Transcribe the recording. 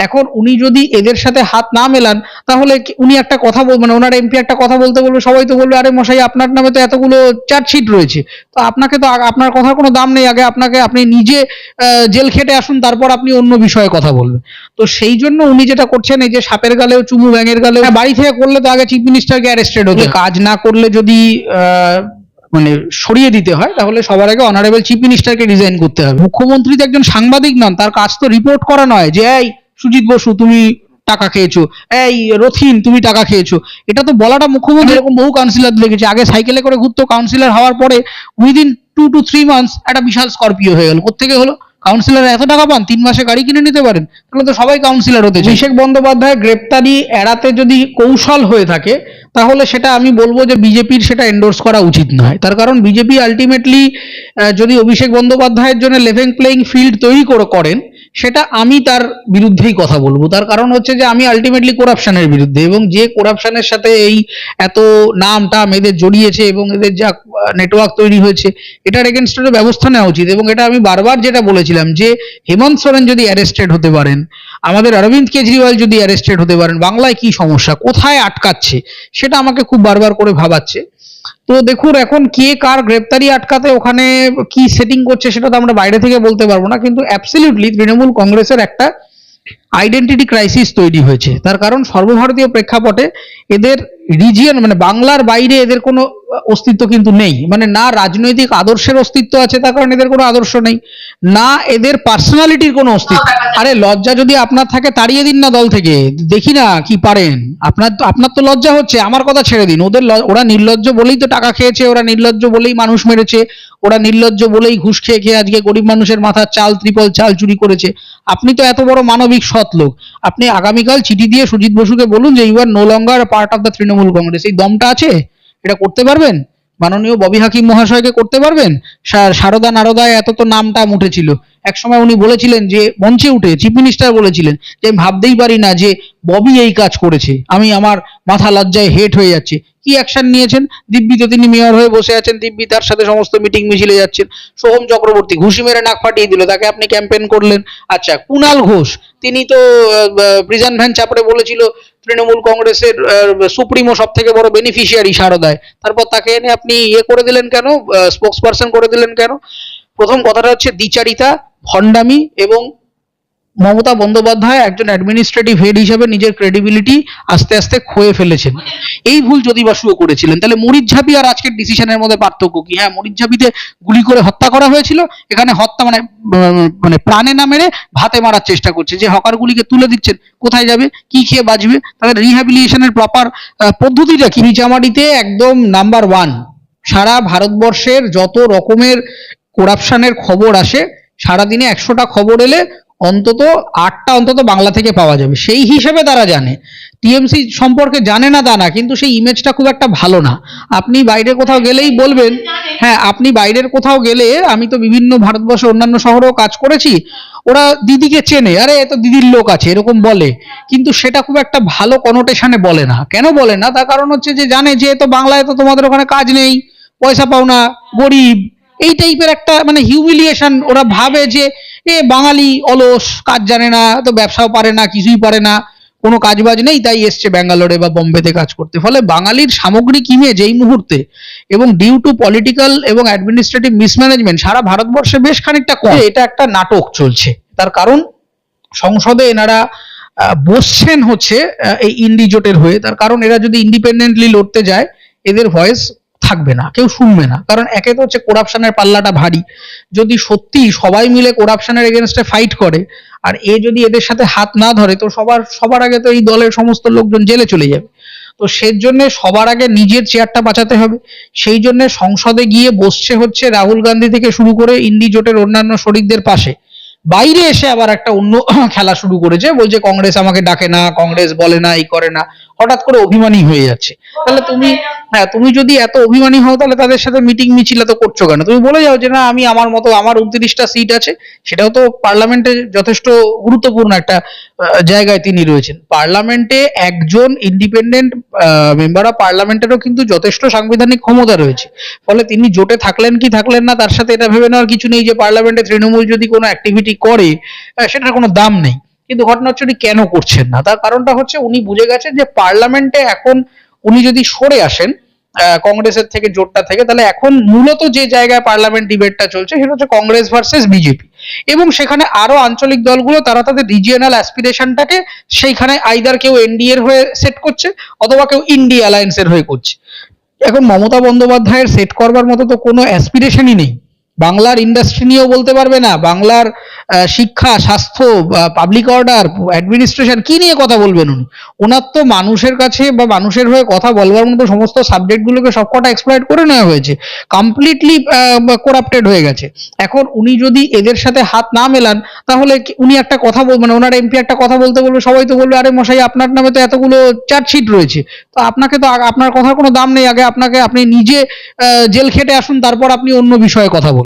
এখন উনি যদি এদের সাথে হাত না মেলান তাহলে উনি একটা কথা বল মানে ওনার এমপি একটা কথা বলতে বলবে সবাই তো বলবে আরে মশাই আপনার নামে তো এতগুলো চার্জশিট রয়েছে। তো আপনাকে তো আপনার কথার কোনো দাম নেই আগে আপনাকে আপনি নিজে জেল খেটে আসুন তারপর আপনি অন্য বিষয়ে কথা বলবেন। তো সেই জন্য উনি যেটা করছেন এই যে সাপের গালেও চুমু ব্যাঙের গালেও হ্যাঁ, বাড়ি থেকে করলে তো আগে চিফ মিনিস্টারকে অ্যারেস্টেড হতে কাজ না করলে যদি মানে সরিয়ে দিতে হয় তাহলে সবার আগে অনারেবল চিফ মিনিস্টারকে রিজাইন করতে হবে। মুখ্যমন্ত্রী তো একজন সাংবাদিক নন তার কাজ তো রিপোর্ট করা নয় যে এই সুজিত বসু, তুমি টাকা খেয়েছো। এই রথিন, তুমি টাকা খেয়েছো। এটা তো বলাটা মুখ্যমন্ত্রী এরকম বহু কাউন্সিলর দেখেছে। আগে সাইকেলে করে ঘুরতো কাউন্সিলর হওয়ার পরে within two to three months একটা বিশাল স্করপিও হয়ে গেল। কোথেকে হলো? কাউন্সিলর এত টাকা পান, তিন মাসে গাড়ি কিনে নিতে পারেন, তাহলে তো সবাই কাউন্সিলর হতে। অভিষেক বন্দ্যোপাধ্যায় গ্রেপ্তারি এড়াতে যদি কৌশল হয়ে থাকে, তাহলে সেটা আমি বলব যে বিজেপির সেটা এন্ডোর্স করা উচিত নয়। তার কারণ বিজেপি আলটিমেটলি যদি অভিষেক বন্দ্যোপাধ্যায়ের জন্য লেভেন প্লেইং ফিল্ড তৈরি করে করেন সেটা আমি তার বিরুদ্ধেই কথা বলব। তার কারণ হচ্ছে যে আমি আলটিমেটলি করাপশনের বিরুদ্ধে এবং যে করাপশনের সাথে এই এত নাম টাম এদের জড়িয়েছে এবং এদের যা নেটওয়ার্ক তৈরি হয়েছে, এটার এগেনস্টে ব্যবস্থা নেওয়া উচিত এবং এটা আমি বারবার যেটা বলেছিলাম যে হেমন্ত সোরেন যদি অ্যারেস্টেড হতে পারেন, আমাদের অরবিন্দ কেজরিওয়াল যদি অ্যারেস্টেড হতে পারেন, বাংলায় কি সমস্যা, কোথায় আটকাচ্ছে, সেটা আমাকে খুব বারবার করে ভাবাচ্ছে। তো দেখুন, এখন কে কার গ্রেপ্তারি আটকাতে ওখানে কি সেটিং করছে সেটা তো আমরা বাইরে থেকে বলতে পারব না, কিন্তু অ্যাবসলিউটলি তৃণমূল কংগ্রেসের একটা আইডেন্টিটি ক্রাইসিস তৈরি হয়েছে। তার কারণ সর্বভারতীয় প্রেক্ষাপটে এদের রিজিয়ন মানে বাংলার বাইরে এদের কোনো অস্তিত্ব কিন্তু নেই। মানে না রাজনৈতিক আদর্শের অস্তিত্ব আছে তার কারণ এদের কোনো আদর্শ নেই। না এদের পার্সোনালিটির কোনো অস্তিত্ব আরে লজ্জা যদি আপনার থাকে তাড়িয়ে দিন না দল থেকে। দেখি না কি পারেন। আপনার তো আপনার তো লজ্জা হচ্ছে আমার কথা ছেড়ে দিন। ওদের ওরা নির্লজ্জ বলেই তো টাকা খেয়েছে ওরা নির্লজ্জ বলেই মানুষ মেরেছে ওরা নির্লজ্জ বলেই ঘুষ খেয়ে খেয়ে আজকে গরিব মানুষের মাথার চাল ত্রিপল চাল চুরি করেছে। আপনি তো এত বড় মানবিক লোক। আপনি আগামীকাল চিঠি দিয়ে সুজিত বসুকে বলুন যে you are no longer part of the Trinamool Congress. এই দমটা আছে? এটা করতে পারবেন? মাননীয় ববি হাকিম মহাশয়কে করতে পারবেন? সারদা নারদায় এত তো নামটা উঠেছিল। একসময় উনি বলেছিলেন যে, মঞ্চে উঠে চিফ মিনিস্টার বলেছিলেন যে, আমি ভাবতেই পারি না যে, ববি এই কাজ করেছে। আমি আমার মাথা লজ্জায় হেট হয়ে যাচ্ছে। কি অ্যাকশন নিয়েছেন? দিব্যি তো তিনি মেয়র হয়ে বসে আছেন। দিব্যি তার সাথে সমস্ত মিটিং মিছিলে যাচ্ছেন। সোহম চক্রবর্তী ঘুষি মেরে নাক ফাটিয়ে দিল। তাকে আপনি ক্যাম্পেন করলেন। আচ্ছা কুনাল ঘোষ তিনি তো প্রিজান ভ্যান চাপড়ে বলেছিল, তৃণমূল কংগ্রেসের সুপ্রিমো সব থেকে বড় বেনিফিশিয়ারি সারদায়। তারপর তাকে এনে আপনি ইয়ে করে দিলেন কেন? স্পোক্স পার্সন করে দিলেন কেন? প্রথম কথাটা হচ্ছে দ্বিচারিতা, ভণ্ডামি এবং মমতা বন্দ্যোপাধ্যায় একজন অ্যাডমিনিস্ট্রেটিভ হেড হিসেবে নিজের ক্রেডিবিলিটি আস্তে আস্তে ক্ষয়ে ফেলেছেন। এই ভুল যদি বাসুও করেছিলেন, তাহলে মরিচঝাপি আর আজকের ডিসিশনের মধ্যে পার্থক্য কি? হ্যাঁ মরিচঝাপিতে গুলি করে হত্যা করা হয়েছিল, এখানে হত্যা মানে মানে প্রাণে না মেরে ভাতে মারার চেষ্টা করছে। যে হকারগুলিকে তুলে দিচ্ছেন, কোথায় যাবে, কি খেয়ে বাঁচবে? তাদের রিহ্যাবিলিটেশনের প্রপার পদ্ধতিটা কি? নিচামাটিতে একদম নাম্বার ওয়ান সারা ভারতবর্ষের যত রকমের করাপশনের খবর আসে, সারাদিনে একশোটা খবর এলে অন্তত আটটা অন্তত বাংলা থেকে পাওয়া যাবে। সেই হিসেবে তারা জানে। টিএমসি সম্পর্কে জানে না তা না, কিন্তু সেই ইমেজটা খুব একটা ভালো না। আপনি বাইরে কোথাও গেলেই বলবেন হ্যাঁ আপনি বাইরের কোথাও গেলে আমি তো বিভিন্ন ভারতবর্ষের অন্যান্য শহরেও কাজ করেছি, ওরা দিদিকে চেনে। আরে, এ তো দিদির লোক আছে, এরকম বলে। কিন্তু সেটা খুব একটা ভালো কনোটেশনে বলে না। কেন বলে না? তার কারণ হচ্ছে যে জানে যে তো বাংলায় তো তোমাদের ওখানে কাজ নেই, পয়সা পাও না, গরিব। এই টাইপের একটা মানে হিউমিলিয়েশন ওরা ভাবে যে, এ বাঙালি অলস, কাজ জানে না, তো ব্যবসাও পারে না, কিছুই পারে না, কোনো কাজ বাজ নেই, তাই এসছে ব্যাঙ্গালোরে বা বোম্বেতে কাজ করতে। ফলে বাঙালির সামগ্রিক ইমেজ এই মুহূর্তে এবং ডিউ টু পলিটিক্যাল এবং অ্যাডমিনিস্ট্রেটিভ মিসম্যানেজমেন্ট সারা ভারতবর্ষে বেশ খানিকটা কম। এটা একটা নাটক চলছে। তার কারণ সংসদে এনারা বসছেন হচ্ছে এই ইন্ডিজোটের হয়ে। তার কারণ এরা যদি ইন্ডিপেন্ডেন্টলি লড়তে যায়, এদের ভয়েস থাকবে না, কেউ শুনবে না। কারণ একে তো হচ্ছে করাপশনের পাল্লাটা ভারী। যদি সত্যি সবাই মিলে করাপশনের এগেনস্টে ফাইট করে, আর এ যদি এদের সাথে হাত না ধরে, তো সবার সবার আগে তো এই দলের সমস্ত লোকজন জেলে চলে যাবে। তো সেই জন্য সবার আগে নিজের চেয়ারটা বাঁচাতে হবে। সেই জন্য সংসদে গিয়ে বসছে হচ্ছে রাহুল গান্ধী থেকে শুরু করে ইন্ডি জোটের অন্যান্য শরিকদের পাশে। বাইরে এসে আবার একটা অন্য খেলা শুরু করেছে, বলছে কংগ্রেস আমাকে ডাকে না, কংগ্রেস বলে না, এই করে না। হঠাৎ করে অভিমানী হয়ে যাচ্ছে। তাহলে তুমি হ্যাঁ তুমি যদি এত অভিমানী হও, তাহলে তাদের সাথে মিটিং মিছিল তো করছ কেন? তুমি বলে যাও যে, না, আমি আমার মতো, আমার উনত্রিশটা সিট আছে। সেটাও তো পার্লামেন্টে যথেষ্ট গুরুত্বপূর্ণ একটা জায়গায় তিনি রয়েছেন। পার্লামেন্টে একজন ইন্ডিপেন্ডেন্ট মেম্বার অফ পার্লামেন্টেরও কিন্তু যথেষ্ট সাংবিধানিক ক্ষমতা রয়েছে। ফলে তিনি জোটে থাকলেন কি থাকলেন না, তার সাথে এটা ভেবে নেওয়ার কিছু নেই যে, পার্লামেন্টে তৃণমূল যদি কোনো অ্যাক্টিভিটি করে সেটার কোনো দাম নেই। কিন্তু ঘটনা উনি কেন করছেন না? তার কারণটা হচ্ছে উনি বুঝে গেছেন যে পার্লামেন্টে এখন উনি যদি সরে আসেন কংগ্রেসের থেকে, জোটটা থেকে, তাহলে এখন মূলত যে জায়গায় পার্লামেন্ট ডিবেটটা চলছে সেটা হচ্ছে কংগ্রেস ভার্সেস বিজেপি। এবং সেখানে আরও আঞ্চলিক দলগুলো, তারা তাদের রিজিয়নাল অ্যাসপিরেশনটাকে সেইখানে আইদার কেউ এনডিএর হয়ে সেট করছে, অথবা কেউ ইন্ডিয়া অ্যালায়েন্সের হয়ে করছে। এখন মমতা বন্দ্যোপাধ্যায়ের সেট করবার মতো তো কোনো অ্যাসপিরেশনই নেই। বাংলার ইন্ডাস্ট্রি নিয়েও বলতে পারবে না। বাংলার শিক্ষা, স্বাস্থ্য পাবলিক অর্ডার অ্যাডমিনিস্ট্রেশন কি নিয়ে কথা বলবেন উনি? ওনার তো মানুষের কাছে বা মানুষের হয়ে কথা বলবার মতো সমস্ত সাবজেক্টগুলোকে সবকটা এক্সপ্লয়েট করে নেওয়া হয়েছে। কমপ্লিটলি করাপ্টেড হয়ে গেছে। এখন উনি যদি এদের সাথে হাত না মেলান, তাহলে উনি একটা কথা বল মানে ওনার এমপি একটা কথা বলতে বলবে, সবাই তো বলবে, আরে মশাই, আপনার নামে তো এতগুলো চার্জশিট রয়েছে। তো আপনাকে তো আপনার কথার কোনো দাম নেই। আগে আপনাকে আপনি নিজে জেল খেটে আসুন, তারপর আপনি অন্য বিষয়ে কথা বলুন।